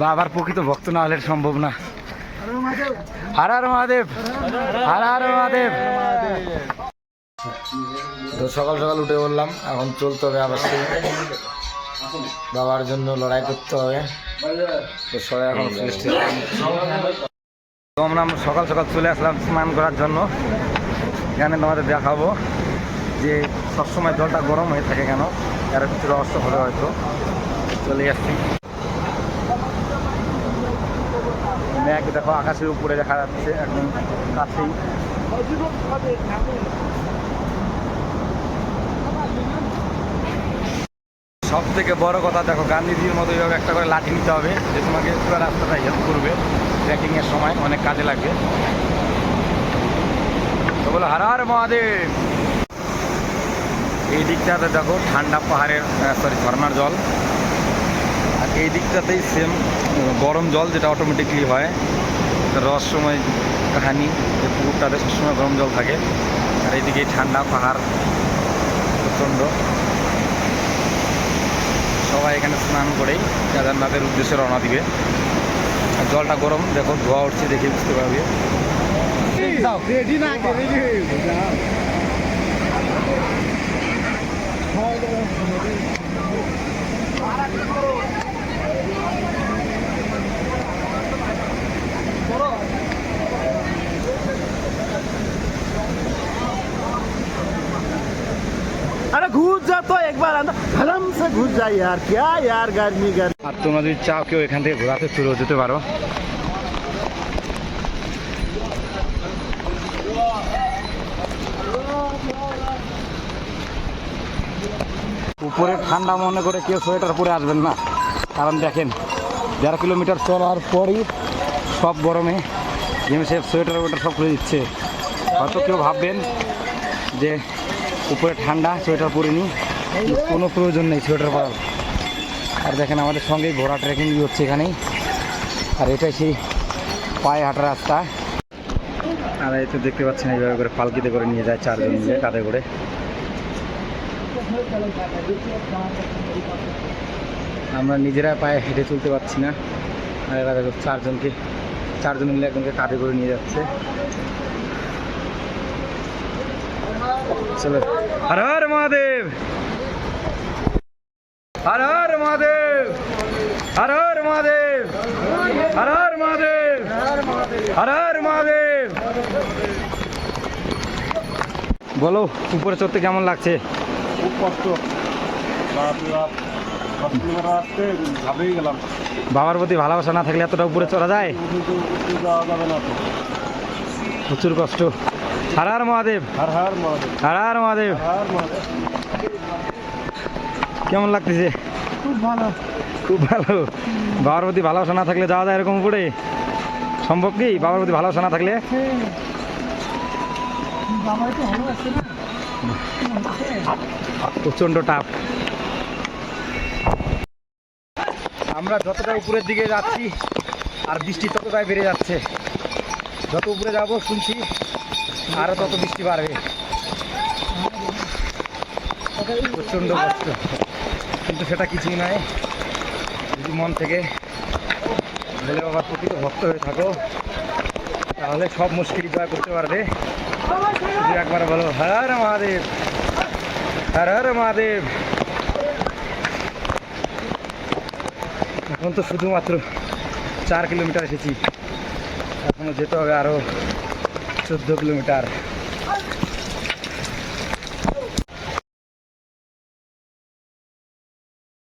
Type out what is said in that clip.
বাবার প্রকৃত ভক্ত না হলে সম্ভব না। হার হার মহাদেব, হার হার মহাদেব। তো সকাল সকাল উঠে বললাম, এখন চলতে হবে আবার বাবার জন্য লড়াই করতে হবে। তো সবাই এখন তো আমরা সকাল সকাল চলে আসলাম স্নান করার জন্য। এখানে তোমাদের দেখাবো যে সবসময় জলটা গরম হয়ে থাকে কেন, এর ভিতরে রহস্য হবে হয়তো। চলে আসছি। মেঘ দেখো আকাশের উপরে দেখা যাচ্ছে একদম কাছেই। সব থেকে বড় কথা দেখো, গান্ধীজির মতো এইভাবে একটা করে লাঠি নিতে হবে যে তোমাকে পুরো রাস্তাটা হেল্প করবে ট্রেকিংয়ের সময়, অনেক কাজে লাগবে। তো বলো, হার মহাদেব! এই দিকটাতে দেখো ঠান্ডা পাহাড়ের সরি ঝর্নার জল। এই দিকটাতেই সেম গরম জল যেটা অটোমেটিকলি হয় রহস্যময় কাহানি যে পুকুরটাতে সবসময় গরম জল থাকে। আর এইদিকে ঠান্ডা পাহাড় প্রচণ্ড। সবাই এখানে স্নান করেই কেদারনাথের উদ্দেশ্যে রওনা দিবে। আর জলটা গরম দেখো ধোয়া উঠছে দেখে বুঝতে পারবে। अरे जा तो एक बार अंदर धर्म से घुस जा यार क्या यार गर्मी गर्मी আর তোমরা যদি চাও কেউ এখান থেকে ঘোরাতে চলেও যেতে পারো উপরে ঠান্ডা মনে করে কেউ সোয়েটার পরে আসবেন না কারণ দেখেন দেড় কিলোমিটার চলার পরই সব গরমে ঘেমে সে সোয়েটার ওয়েটার সব খুলে দিচ্ছে হয়তো কেউ ভাববেন যে উপরে ঠান্ডা সোয়েটার পরে নি কোনো প্রয়োজন নেই সোয়েটার পরার। আর দেখেন আমাদের সঙ্গেই ঘোড়া ট্রেকিং হচ্ছে এখানেই। আর এটাই সেই পায়ে হাঁটা রাস্তা। আর এই তো দেখতে পাচ্ছেন এইভাবে করে পালকিতে করে নিয়ে যায় চারজন মিলে কাঁধে করে। আমরা নিজেরা পায়ে হেঁটে চলতে পারছি না। আর এরা দেখো চারজনকে, চারজন মিলে একজনকে কাঁধে করে নিয়ে যাচ্ছে। চলো। হর হর মহাদেব! হর হর মহাদেব হর হর মহাদেব হর হর মহাদেব হর হর মহাদেব। বলো উপরে চড়তে কেমন লাগছে? খুব কষ্ট। বাবার প্রতি ভালোবাসা না থাকলে এতটা উপরে চড়া যায়? প্রচুর কষ্ট। হর হর মহাদেব। হার হার মহাদেব। হর হার মহাদেব। কেমন লাগতেছে? খুব ভালো। খুব ভালো। বাবার প্রতি ভালোবাসা না থাকলে যাওয়া যায় এরকম উপরে? সম্ভব কি? বাবার প্রতি ভালোবাসা না থাকলে? প্রচণ্ড টাফ। আমরা যতটা উপরের দিকে যাচ্ছি আর বৃষ্টি ততটাই বেড়ে যাচ্ছে। যত উপরে যাব শুনছি আরও তত বৃষ্টি বাড়বে। প্রচণ্ড কষ্ট। কিন্তু সেটা কিছুই নাই। যদি মন থেকে ভোলে বাবার প্রকৃত ভক্ত হয়ে থাকো, তাহলে সব মুশকিল জয় করতে পারবে। শুধু একবার বলো, হর মহাদেব, হর হর মহাদেব। এখন তো শুধুমাত্র চার কিলোমিটার এসেছি। এখনও যেতে হবে আরও চোদ্দ কিলোমিটার।